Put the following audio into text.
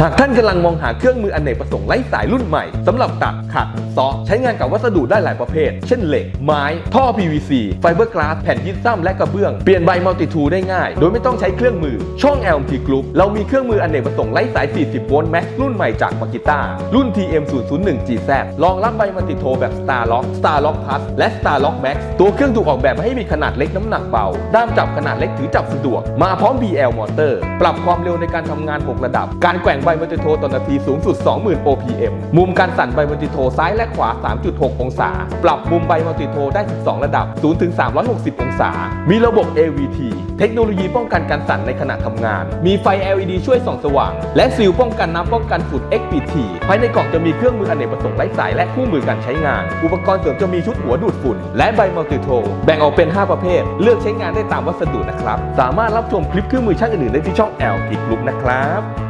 หากท่านกำลังมองหาเครื่องมืออนเนกประสงค์ไร้สายรุ่นใหม่สำหรับตัดขัดซาะใช้งานกับวัสดุได้หลายประเภท เช่นเหล็ก ไม้ ท่อ PVC ไฟเบอร์กลาสแผ่นยิปซัมและกระเบื้อง เปลี่ยนใบมัลติทูได้ง่าย โดยไม่ต้องใช้เครื่องมือ ช่อง LMP Group เรามีเครื่องมืออนเนกประสงค์ไร้สาย 40 โวลต์แม็กรุ่นใหม่จากมากิต้ารุ่น TM 001 GZ รองรับใบมัลติโทแบบ Starlock Starlock Plus และ Starlock Max ตัวเครื่องถูกออกแบบมาให้มีขนาดเล็กน้ำหนักเบา ด้ามจับขนาดเล็กถือจับสะดวก มาพร้อม BL มอเตอร์ ปรับความเร็วในการทำงาน 6 ระดับ การแกว่งใบมัลติโทต่อนาทีสูงสุด 20,000 OPM มุมการสั่นใบมัลติโทซ้ายและขวา 3.6 องศา ปรับมุมใบมัลติโทได้ 12 ระดับ 0 ถึง 360 องศา มีระบบ AVT เทคโนโลยีป้องกันการสั่นในขณะทำงาน มีไฟ LED ช่วยส่องสว่าง และซีลป้องกันน้ำป้องกันฝุ่น XPT ภายในกล่องจะมีเครื่องมืออเนกประสงค์ไร้สายและคู่มือการใช้งาน อุปกรณ์เสริมจะมีชุดหัวดูดฝุ่น และใบมัลติโทแบ่งออกเป็น 5 ประเภท เลือกใช้งานได้ตามวัสดุนะครับ สามารถรับชมคลิปเครื่องมือช่างอื่นๆได้ที่ช่อง L อีกลุกนะครับ